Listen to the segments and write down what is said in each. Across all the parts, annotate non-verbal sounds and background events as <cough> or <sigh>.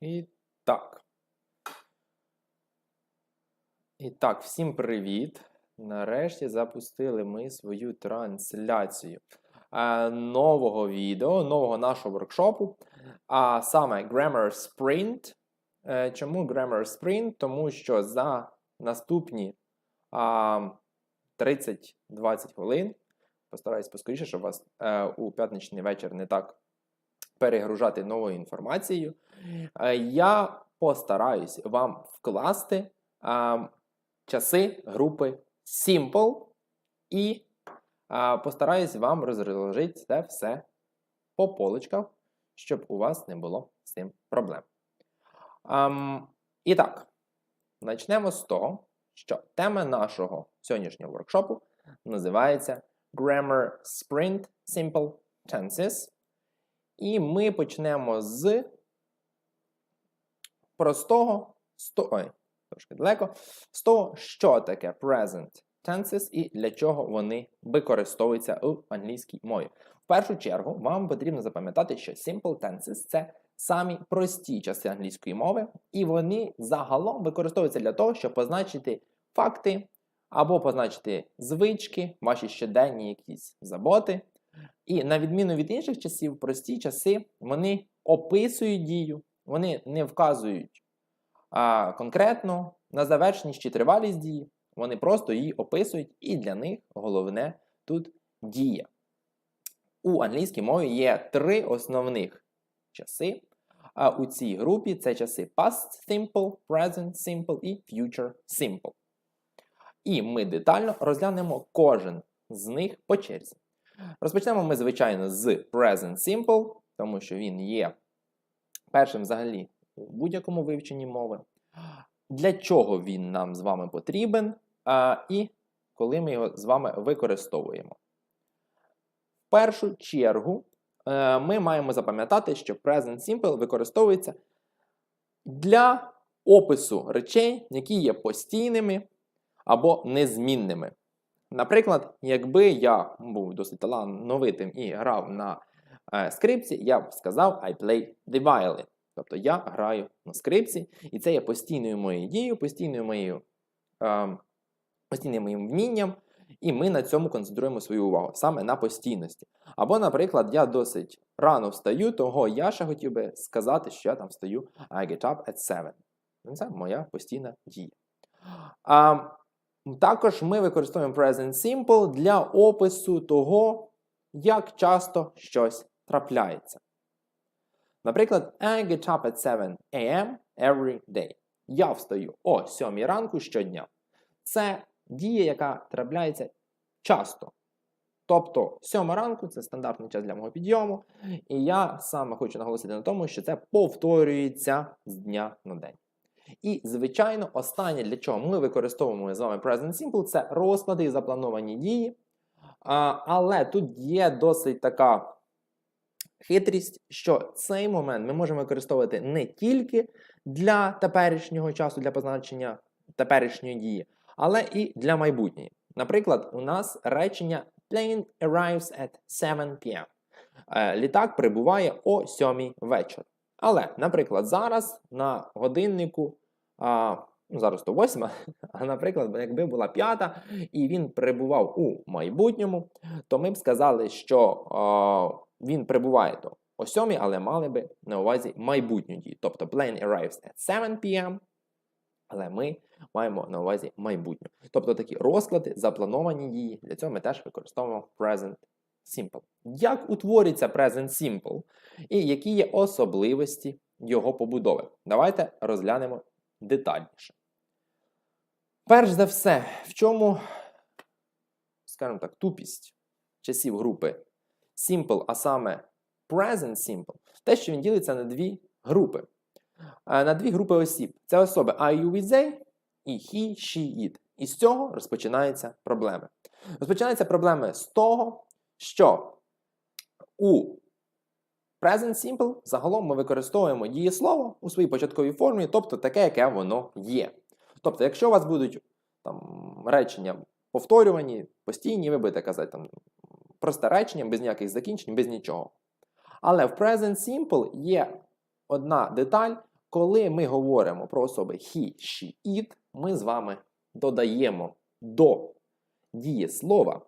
І так. І так, всім привіт! Нарешті запустили ми свою трансляцію е, нового відео, нового нашого воркшопу, а саме Grammar Sprint. Е, чому Grammar Sprint? Тому що за наступні а, 30-20 хвилин постараюсь поскоріше, щоб вас е, у п'ятничний вечір не так перегружати новою інформацією. Е, я постараюсь вам вкласти часи групи Simple і постараюсь вам розложити це все по полочках, щоб у вас не було з цим проблем. Ем, і так, почнемо з того, що тема нашого сьогоднішнього воркшопу називається Grammar Sprint Simple Tenses. І ми почнемо з простого, сто, ой, трошки далеко, з того, що таке present tenses і для чого вони використовуються у англійській мові. В першу чергу, вам потрібно запам'ятати, що simple tenses це самі прості часи англійської мови, і вони загалом використовуються для того, щоб позначити факти або позначити звички, ваші щоденні якісь заботи. І на відміну від інших часів, прості часи вони описують дію, вони не вказують а, конкретно на завершеність чи тривалість дії, вони просто її описують, і для них головне тут дія. У англійській мові є три основних часи. А у цій групі це часи past simple, present simple і future simple. І ми детально розглянемо кожен з них по черзі. Розпочнемо ми, звичайно, з Present Simple, тому що він є першим взагалі у будь-якому вивченні мови. Для чого він нам з вами потрібен, а, і коли ми його з вами використовуємо. В першу чергу е, ми маємо запам'ятати, що Present Simple використовується для опису речей, які є постійними або незмінними. Наприклад, якби я був досить талановитим і грав на е, скрипці, я б сказав I play the violin. Тобто я граю на скрипці, і це є постійною моєю дією, постійною моєю, е, постійним моїм вмінням, і ми на цьому концентруємо свою увагу, саме на постійності. Або, наприклад, я досить рано встаю, того я ще хотів би сказати, що я там встаю I get up at 7. Це моя постійна дія. А, також ми використовуємо Present Simple для опису того, як часто щось трапляється. Наприклад, I get up at 7 a.m. every day. Я встаю о 7 ранку щодня. Це дія, яка трапляється часто. Тобто, 7 ранку це стандартний час для мого підйому. І я саме хочу наголосити на тому, що це повторюється з дня на день. І, звичайно, останнє, для чого ми використовуємо з вами Present Simple, це розклади і заплановані дії. А, але тут є досить така хитрість, що цей момент ми можемо використовувати не тільки для теперішнього часу, для позначення теперішньої дії, але і для майбутньої. Наприклад, у нас речення Plane arrives at 7 p.m. Е, Літак прибуває о 7 вечора. Але, наприклад, зараз на годиннику, а, ну зараз то 8, <laughs> а наприклад, якби була 5 і він перебував у майбутньому, то ми б сказали, що а, він прибуває то о 7, але мали би на увазі майбутню дію. Тобто plane arrives at 7 p.m., але ми маємо на увазі майбутню. Тобто такі розклади, заплановані дії. Для цього ми теж використовуємо present simple. Як утворюється present simple і які є особливості його побудови? Давайте розглянемо детальніше. Перш за все, в чому, скажімо так, тупість часів групи simple, а саме present simple, те, що він ділиться на дві групи. На дві групи осіб. Це особи I, you, we, they і he, she, it. І з цього розпочинаються проблеми. Розпочинаються проблеми з того, що у Present Simple загалом ми використовуємо дієслово у своїй початковій формі, тобто таке, яке воно є. Тобто, якщо у вас будуть там, речення повторювані, постійні, ви будете казати там, просте речення, без ніяких закінчень, без нічого. Але в Present Simple є одна деталь, коли ми говоримо про особи he, she, it, ми з вами додаємо до дієслова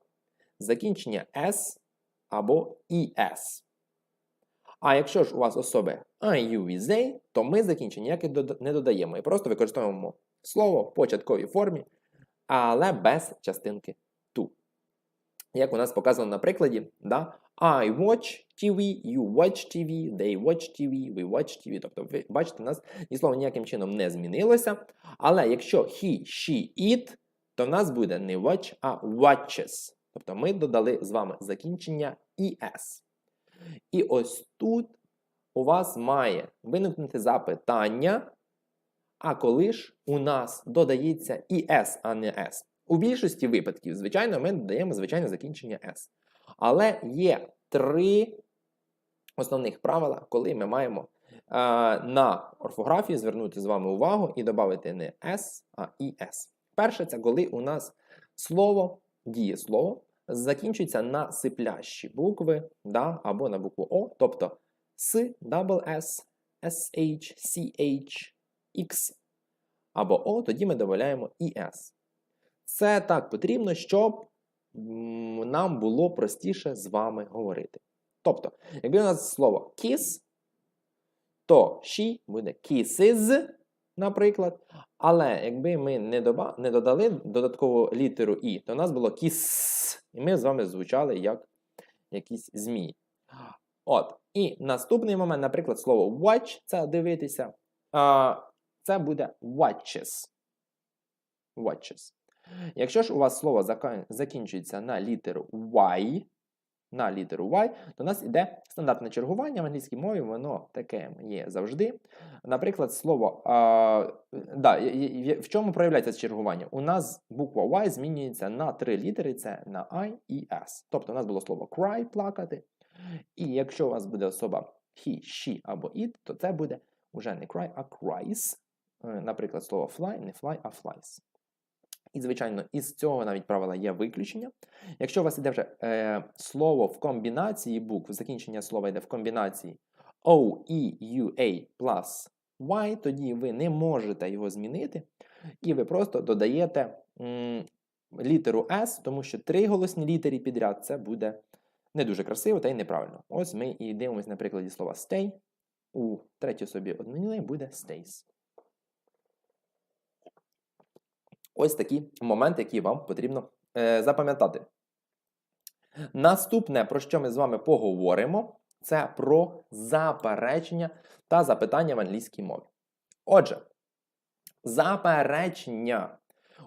закінчення s або es. А якщо ж у вас особи I, you, we, they, то ми закінчення ніяких не додаємо і просто використовуємо слово в початковій формі, але без частинки to. Як у нас показано на прикладі, да? I watch TV, you watch TV, they watch TV, we watch TV. Тобто, ви бачите, у нас ні слово ніяким чином не змінилося. Але якщо he, she, it, то в нас буде не watch, а watches. Тобто ми додали з вами закінчення es. І ось тут у вас має виникнути запитання, а коли ж у нас додається es, а не s. У більшості випадків, звичайно, ми додаємо звичайне закінчення s. Але є три основних правила, коли ми маємо е, на орфографію звернути з вами увагу і додати не s, а es. Перше, це коли у нас слово, дієслово, закінчується на сиплящі букви да, або на букву О, тобто С, S, SH, CH, X або О, тоді ми додаємо ES. Це так потрібно, щоб нам було простіше з вами говорити. Тобто, якби у нас слово kiss, то she буде kisses, наприклад. Але якби ми не, доба, не додали додаткову літеру І, то у нас було kiss, і ми з вами звучали як якісь змії. От. І наступний момент, наприклад, слово watch це дивитися. А, це буде watches. Watches. Якщо ж у вас слово закінчується на літеру Y, на літеру Y, то у нас іде стандартне чергування в англійській мові, воно таке є завжди. Наприклад, слово. А, да, в чому проявляється чергування? У нас буква Y змінюється на три літери: це на I і S. Тобто у нас було слово cry плакати. І якщо у вас буде особа he, she або it, то це буде вже не cry, а cries. Е, Наприклад, слово fly, не fly, а flies. І, звичайно, із цього навіть правила є виключення. Якщо у вас іде вже е, слово в комбінації букв, закінчення слова йде в комбінації O, E, U, A plus Y, тоді ви не можете його змінити, і ви просто додаєте м, літеру S, тому що три голосні літери підряд це буде не дуже красиво та й неправильно. Ось ми і дивимося на прикладі слова stay. У третій особі однини буде stays. Ось такі моменти, які вам потрібно е, запам'ятати. Наступне, про що ми з вами поговоримо, це про заперечення та запитання в англійській мові. Отже, заперечення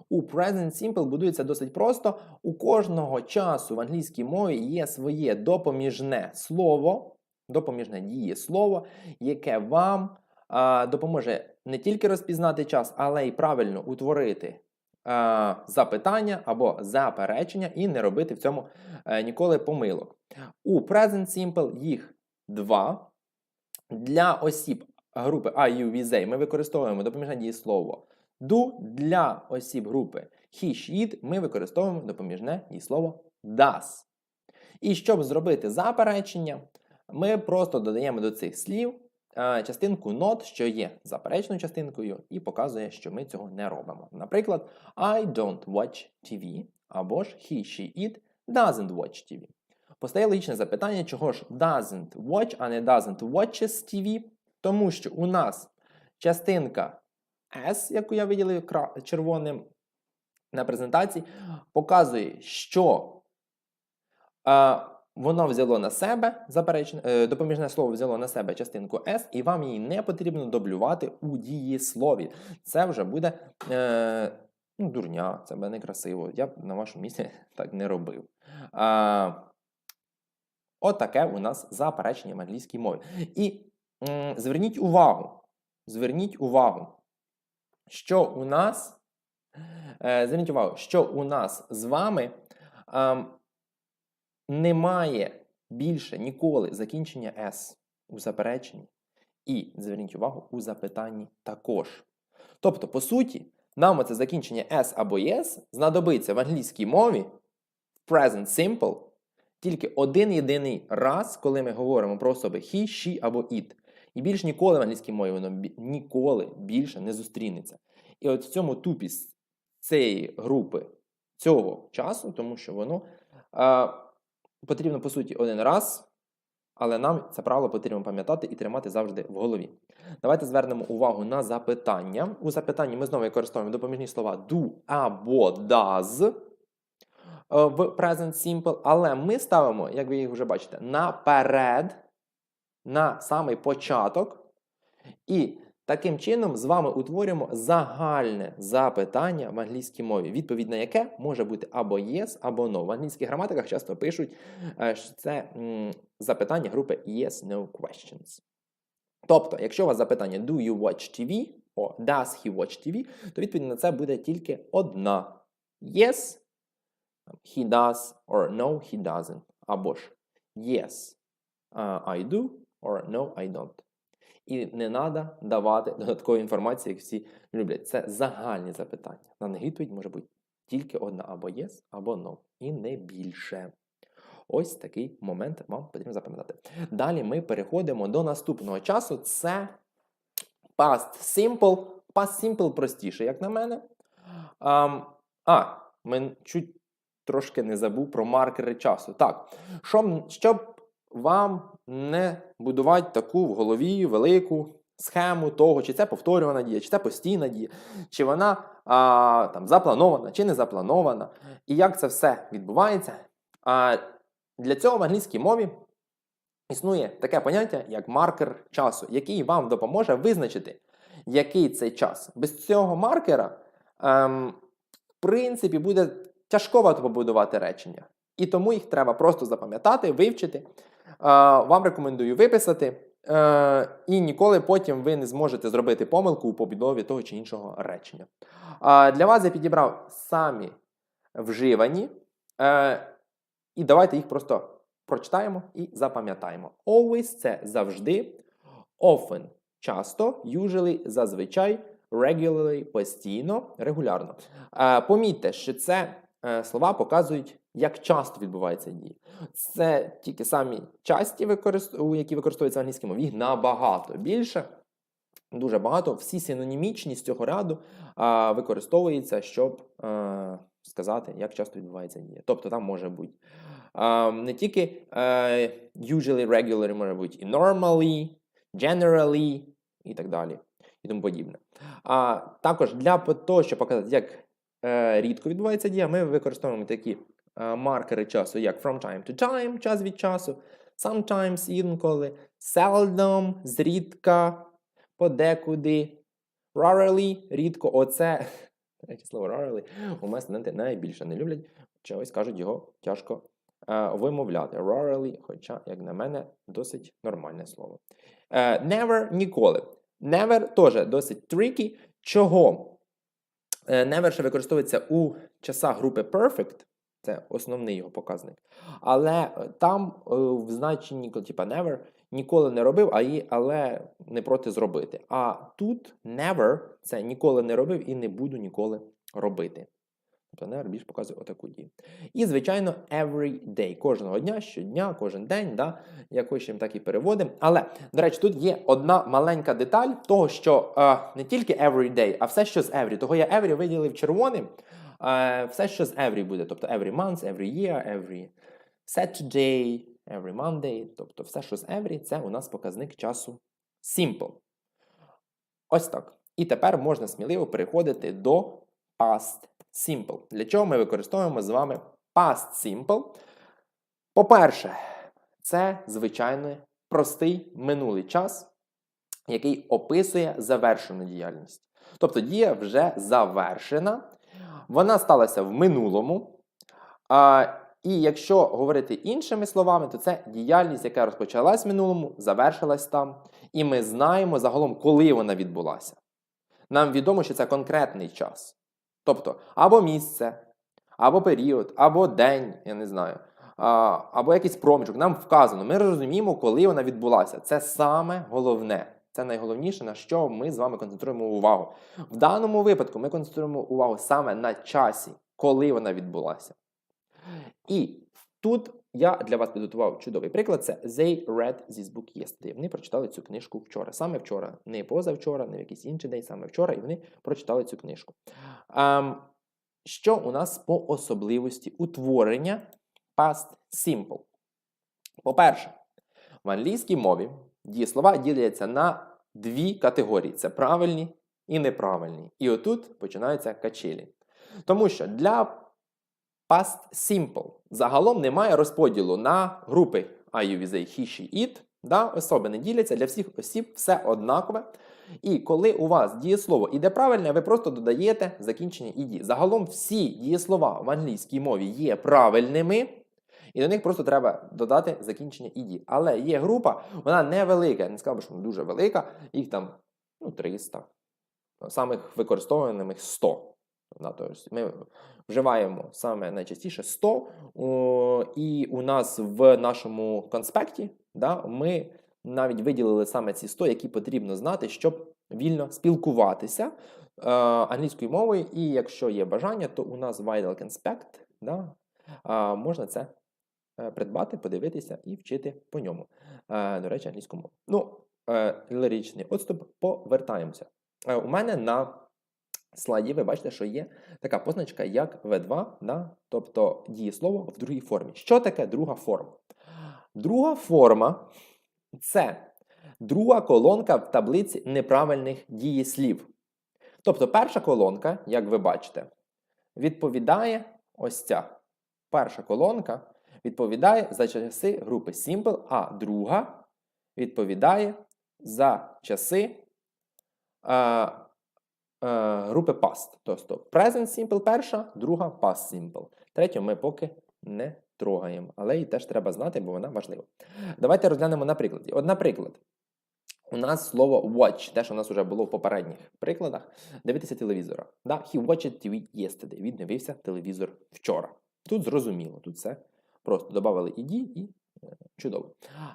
у Present Simple будується досить просто. У кожного часу в англійській мові є своє допоміжне слово, допоміжне дієслово, яке вам а, допоможе не тільки розпізнати час, але й правильно утворити запитання або заперечення і не робити в цьому е, ніколи помилок. У Present Simple їх два. Для осіб групи I, you, we, they ми використовуємо допоміжне дієслово do. Для осіб групи he, she, ми використовуємо допоміжне дієслово does. І щоб зробити заперечення, ми просто додаємо до цих слів е, частинку not, що є заперечною частинкою, і показує, що ми цього не робимо. Наприклад, I don't watch TV, або ж he, she, it doesn't watch TV. Постає логічне запитання, чого ж doesn't watch, а не doesn't watches TV, тому що у нас частинка S, яку я виділив червоним на презентації, показує, що е, воно взяло на себе е, допоміжне слово взяло на себе частинку S, і вам її не потрібно дублювати у дієслові. Це вже буде е, ну, дурня, це буде некрасиво. Я б на вашому місці <laughs> так не робив. А, От у нас заперечення в англійській мові. І м, зверніть увагу, зверніть увагу, що у нас, е, зверніть увагу, що у нас з вами ем, немає більше ніколи закінчення S у запереченні. І зверніть увагу у запитанні також. Тобто, по суті, нам оце закінчення S або yes знадобиться в англійській мові в present simple тільки один єдиний раз, коли ми говоримо про особи he, she або it. І більш ніколи в англійській мові воно ніколи більше не зустрінеться. І от в цьому тупість цієї групи цього часу, тому що воно потрібно, по суті, один раз, але нам це правило потрібно пам'ятати і тримати завжди в голові. Давайте звернемо увагу на запитання. У запитанні ми знову використовуємо допоміжні слова do або does е, в present simple, але ми ставимо, як ви їх вже бачите, наперед, на самий початок. І таким чином з вами утворюємо загальне запитання в англійській мові, відповідь на яке може бути або yes, або no. В англійських граматиках часто пишуть, е, що це запитання групи yes-no questions. Тобто, якщо у вас запитання Do you watch TV? О, Does he watch TV, то відповідь на це буде тільки одна. Yes, he does, or no, he doesn't. Або ж Yes, uh, I do, or No, I don't. І не треба давати додаткової інформації, як всі люблять. Це загальні запитання. На них відповідь може бути тільки одна або yes, або no. І не більше. Ось такий момент вам потрібно запам'ятати. Далі ми переходимо до наступного часу. Це past simple. Past simple простіше, як на мене. Ам, а, ми чуть трошки не забув про маркери часу. Так, щоб вам не будувати таку в голові велику схему того, чи це повторювана дія, чи це постійна дія, чи вона а, там запланована, чи не запланована, і як це все відбувається. А, для цього в англійській мові існує таке поняття, як маркер часу, який вам допоможе визначити, який цей час. Без цього маркера, ем, в принципі, буде тяжковато побудувати речення. І тому їх треба просто запам'ятати, вивчити. Вам рекомендую виписати, е, і ніколи потім ви не зможете зробити помилку у побудові того чи іншого речення. Для вас я підібрав самі вживані. Е, і давайте їх просто прочитаємо і запам'ятаємо. Always це завжди, often часто, usually зазвичай, regularly постійно, регулярно. Е, помітьте, що це слова показують, як часто відбуваються дії. Це тільки самі часті, які використовуються в англійській мові, їх набагато більше. Дуже багато. Всі синонімічні з цього ряду а, використовуються, щоб а, сказати, як часто відбувається дія. Тобто там може бути а, не тільки а, usually, regularly, може бути і normally, generally і так далі. І тому подібне. А також для того, щоб показати, як е, рідко відбувається дія, ми використовуємо такі е, маркери часу, як from time to time, час від часу, sometimes інколи, seldom, зрідка, подекуди, rarely, рідко. Оце <laughs> слово rarely у мене студенти найбільше не люблять. Чогось кажуть, його тяжко е, вимовляти. Rarely, хоча, як на мене, досить нормальне слово. Е, never ніколи. Never теж досить tricky. Чого? Е, Never ще використовується у часах групи perfect, це основний його показник. Але е, там е, в значенні, типа never, ніколи не робив, а і, але не проти зробити. А тут never це ніколи не робив і не буду ніколи робити. Тобто never більш показує отаку дію. І, звичайно, every day. Кожного дня, щодня, кожен день, да, як хочемо, так і переводимо. Але, до речі, тут є одна маленька деталь того, що е, не тільки every day, а все, що з every. Того я every виділив червоним. Все, що з every буде. Тобто every month, every year, every Saturday, every Monday. Тобто все, що з every, це у нас показник часу simple. Ось так. І тепер можна сміливо переходити до past simple. Для чого ми використовуємо з вами past simple? По-перше, це звичайно простий минулий час, який описує завершену діяльність. Тобто дія вже завершена, вона сталася в минулому. А, і якщо говорити іншими словами, то це діяльність, яка розпочалась в минулому, завершилась там, і ми знаємо загалом, коли вона відбулася. Нам відомо, що це конкретний час. Тобто, або місце, або період, або день, я не знаю, або якийсь проміжок. Нам вказано, ми розуміємо, коли вона відбулася. Це саме головне. Це найголовніше, на що ми з вами концентруємо увагу. В даному випадку ми концентруємо увагу саме на часі, коли вона відбулася. І тут я для вас підготував чудовий приклад. Це They read this book yesterday. Вони прочитали цю книжку вчора. Саме вчора, не позавчора, не в якийсь інший день, саме вчора, і вони прочитали цю книжку. Ем, що у нас по особливості утворення past simple? По-перше, в англійській мові дієслова діляться на дві категорії: це правильні і неправильні. І отут починаються качелі. Тому що для past simple загалом немає розподілу на групи I, you, he, she, it. Да? Особи не діляться, для всіх осіб все однакове. І коли у вас дієслово іде правильне, ви просто додаєте закінчення іді. Загалом всі дієслова в англійській мові є правильними, і до них просто треба додати закінчення іді. Але є група, вона невелика, не сказав, що вона дуже велика, їх там ну, 300, самих використовуваних 100. Да, тобто ми вживаємо саме найчастіше 100, о, і у нас в нашому конспекті да, ми навіть виділили саме ці 100, які потрібно знати, щоб вільно спілкуватися е, англійською мовою. І якщо є бажання, то у нас Vital Conspect, да, можна це придбати, подивитися і вчити по ньому. Е, до речі, англійську мову. Ну, е, ліричний отступ, повертаємося. Е, у мене на слайді ви бачите, що є така позначка, як V2, да? тобто дієслово в другій формі. Що таке друга форма? Друга форма це друга колонка в таблиці неправильних дієслів. Тобто перша колонка, як ви бачите, відповідає ось ця. Перша колонка відповідає за часи групи Simple, а друга відповідає за часи. А, е, групи past. Тобто present simple перша, друга past simple. Третю ми поки не трогаємо, але її теж треба знати, бо вона важлива. Давайте розглянемо на прикладі. От, наприклад, у нас слово watch, те, що у нас вже було в попередніх прикладах, дивитися телевізора. Да? He watched TV yesterday. Він дивився телевізор вчора. Тут зрозуміло, тут все просто додали іді і е, чудово.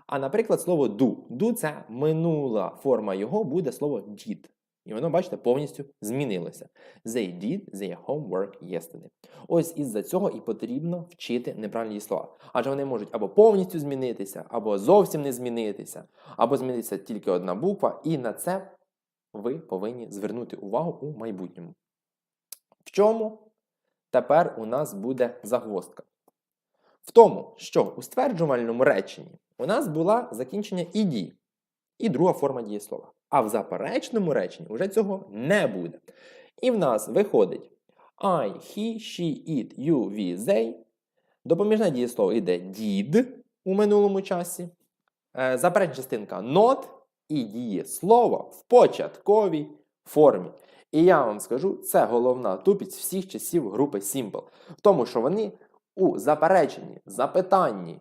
А наприклад, слово do. Do це минула форма його буде слово did. І воно, бачите, повністю змінилося. They did their homework yesterday. Ось із-за цього і потрібно вчити неправильні слова. Адже вони можуть або повністю змінитися, або зовсім не змінитися, або змінитися тільки одна буква, і на це ви повинні звернути увагу у майбутньому. В чому тепер у нас буде загвоздка? В тому, що у стверджувальному реченні у нас була закінчення іді і друга форма дієслова. А в заперечному реченні вже цього не буде. І в нас виходить I, he, she, it, you, we, they. Допоміжне дієслово йде did у минулому часі. Е, Заперечна частинка not і дієслово в початковій формі. І я вам скажу, це головна тупість всіх часів групи Simple. Тому, що вони у запереченні, запитанні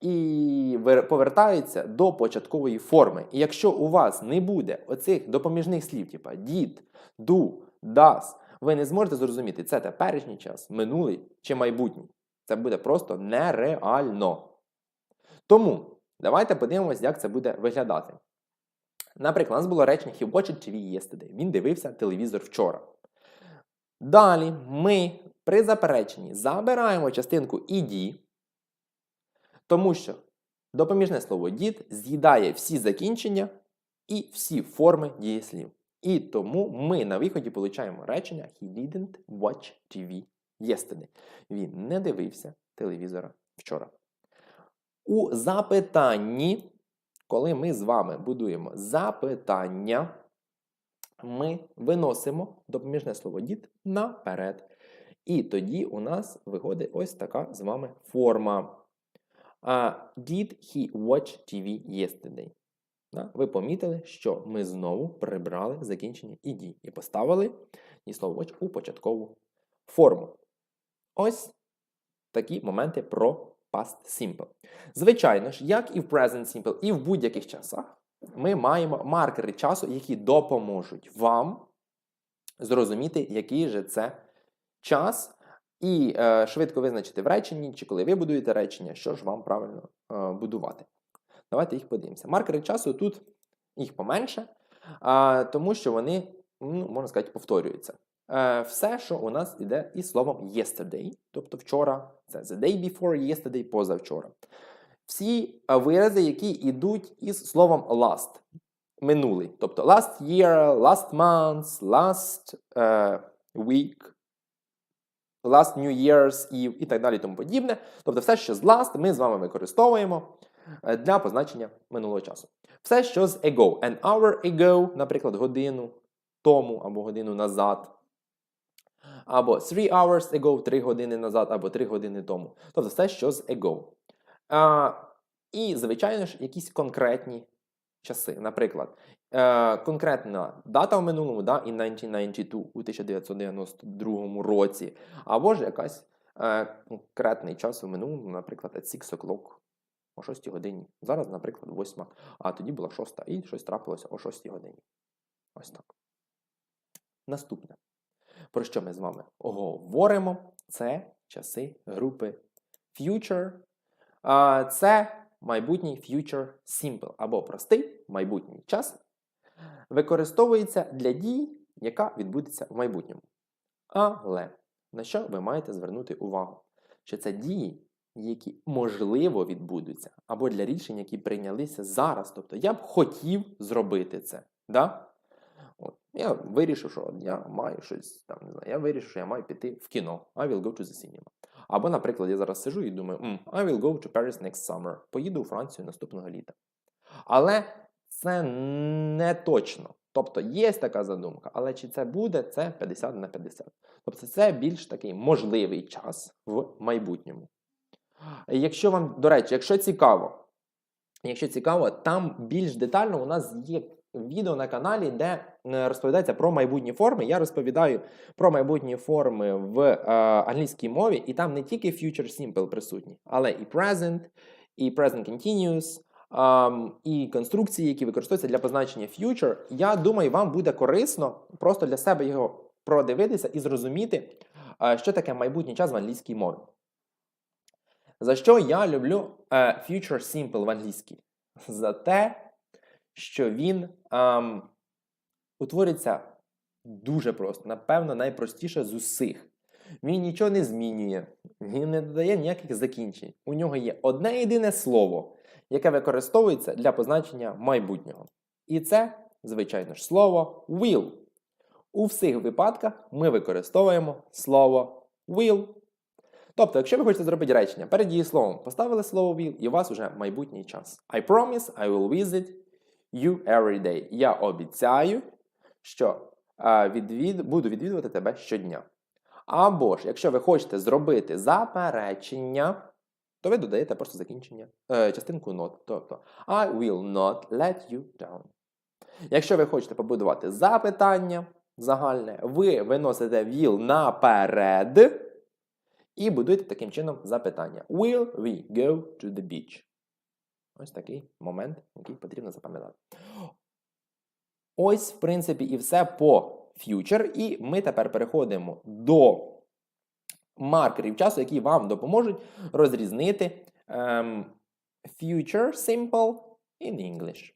і повертаються до початкової форми. І якщо у вас не буде оцих допоміжних слів, типа did, do, does, ви не зможете зрозуміти, це теперішній час, минулий чи майбутній. Це буде просто нереально. Тому давайте подивимось, як це буде виглядати. Наприклад, у нас було речення He watched TV yesterday. Він дивився телевізор вчора. Далі ми при запереченні забираємо частинку «ed», тому що допоміжне слово did з'їдає всі закінчення і всі форми дієслів. І тому ми на виході получаємо речення He didn't watch TV yesterday. Він не дивився телевізора вчора. У запитанні, коли ми з вами будуємо запитання, ми виносимо допоміжне слово did наперед. І тоді у нас виходить ось така з вами форма. Did he watch TV yesterday? Ви помітили, що ми знову прибрали закінчення «ed» і поставили і слово watch у початкову форму. Ось такі моменти про past simple. Звичайно ж, як і в present simple, і в будь-яких часах, ми маємо маркери часу, які допоможуть вам зрозуміти, який же це час, і е, швидко визначити в реченні, чи коли ви будуєте речення, що ж вам правильно е, будувати. Давайте їх подивимося. Маркери часу тут їх поменше, а, тому що вони, ну, можна сказати, повторюються. е, все, що у нас іде із словом yesterday, тобто вчора, це the day before yesterday, позавчора. Всі е, вирази, які йдуть із словом last, минулий. Тобто last year, last month, last е, week, last New Year's Eve і так далі тому подібне. Тобто все, що з last, ми з вами використовуємо е, для позначення минулого часу. Все, що з ago, an hour ago, наприклад, годину тому або годину назад. Або three hours ago, 3 години назад, або 3 години тому. Тобто все, що з ago. А, і, звичайно ж, якісь конкретні часи. Наприклад, е, конкретна дата в минулому, да, in 1992, у 1992 році, або ж якась е, конкретний час у минулому, наприклад, at 6 o'clock, о 6 годині. Зараз, наприклад, 8, а тоді була 6 і щось трапилося о 6 годині. Ось так. Наступне, про що ми з вами говоримо, це часи групи future. Це майбутній future simple або простий майбутній час використовується для дії, яка відбудеться в майбутньому. Але на що ви маєте звернути увагу? Що це дії, які можливо відбудуться, або для рішень, які прийнялися зараз. Тобто я б хотів зробити це. Да? От. Я вирішив, що я маю щось там, не знаю, я вирішив, що я маю піти в кіно. I will go to the cinema. Або, наприклад, я зараз сижу і думаю, mm, I will go to Paris next summer. Поїду у Францію наступного літа. Але це не точно. Тобто є така задумка, але чи це буде, це 50 на 50. Тобто це більш такий можливий час в майбутньому. Якщо вам, до речі, якщо цікаво, якщо цікаво, там більш детально у нас є відео на каналі, де е, розповідається про майбутні форми. Я розповідаю про майбутні форми в е, англійській мові, і там не тільки future simple присутні, але і present, і present continuous, і конструкції, які використовуються для позначення future. Я думаю, вам буде корисно просто для себе його продивитися і зрозуміти, е, що таке майбутній час в англійській мові. За що я люблю е, future simple в англійській? За те, що він ем, утворюється дуже просто, напевно, найпростіше з усіх. Він нічого не змінює, він не додає ніяких закінчень. У нього є одне єдине слово, яке використовується для позначення майбутнього. І це, звичайно ж, слово will. У всіх випадках ми використовуємо слово will. Тобто, якщо ви хочете зробити речення перед дієсловом, поставили слово will, і у вас вже майбутній час. I promise I will visit you every day. Я обіцяю, що відвід... буду відвідувати тебе щодня. Або ж, якщо ви хочете зробити заперечення, то ви додаєте просто закінчення, е, частинку not. Тобто I will not let you down. Якщо ви хочете побудувати запитання загальне, ви виносите will наперед і будуєте таким чином запитання. Will we go to the beach? Ось такий момент, який потрібно запам'ятати. Ось, в принципі, і все по future. І ми тепер переходимо до маркерів часу, які вам допоможуть розрізнити um, future simple in English.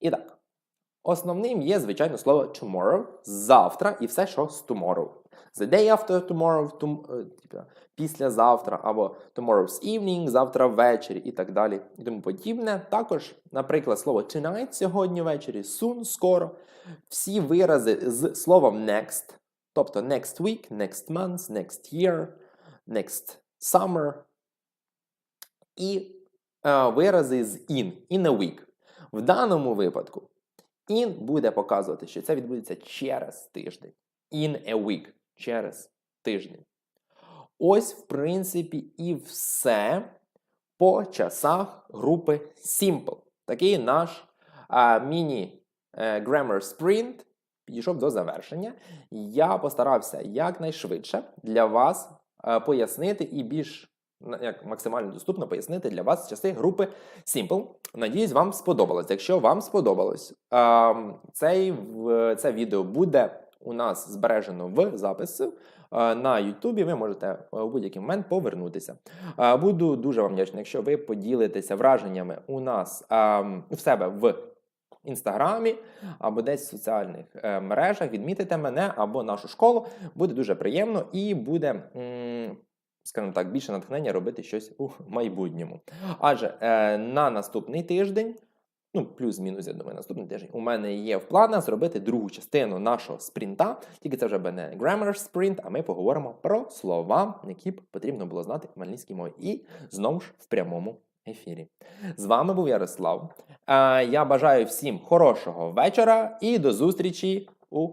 І так, основним є, звичайно, слово tomorrow, завтра і все, що з tomorrow. The day after tomorrow, tom, типу, післязавтра, або tomorrow's evening, завтра ввечері і так далі. І тому подібне. Також, наприклад, слово tonight сьогодні ввечері, soon, скоро. Всі вирази з словом next, тобто next week, next month, next year, next summer. І е, вирази з in, in a week. В даному випадку in буде показувати, що це відбудеться через тиждень. In a week через тиждень. Ось, в принципі, і все по часах групи Simple. Такий наш міні-grammar sprint підійшов до завершення. Я постарався якнайшвидше для вас а, пояснити і більш як максимально доступно пояснити для вас часи групи Simple. Надіюсь, вам сподобалось. Якщо вам сподобалось, а, цей, це відео буде у нас збережено в записі на Ютубі. Ви можете у будь-який момент повернутися. Буду дуже вам вдячний, якщо ви поділитеся враженнями у нас в себе в інстаграмі або десь в соціальних е, мережах, відмітите мене або нашу школу. Буде дуже приємно і буде. Скажімо так, більше натхнення робити щось у майбутньому. Адже е, на наступний тиждень ну, плюс-мінус, я думаю, наступний тиждень. У мене є в планах зробити другу частину нашого спринта. Тільки це вже не grammar sprint, а ми поговоримо про слова, які б потрібно було знати в англійській мові. І знову ж в прямому ефірі. З вами був Ярослав. Е, Я бажаю всім хорошого вечора і до зустрічі у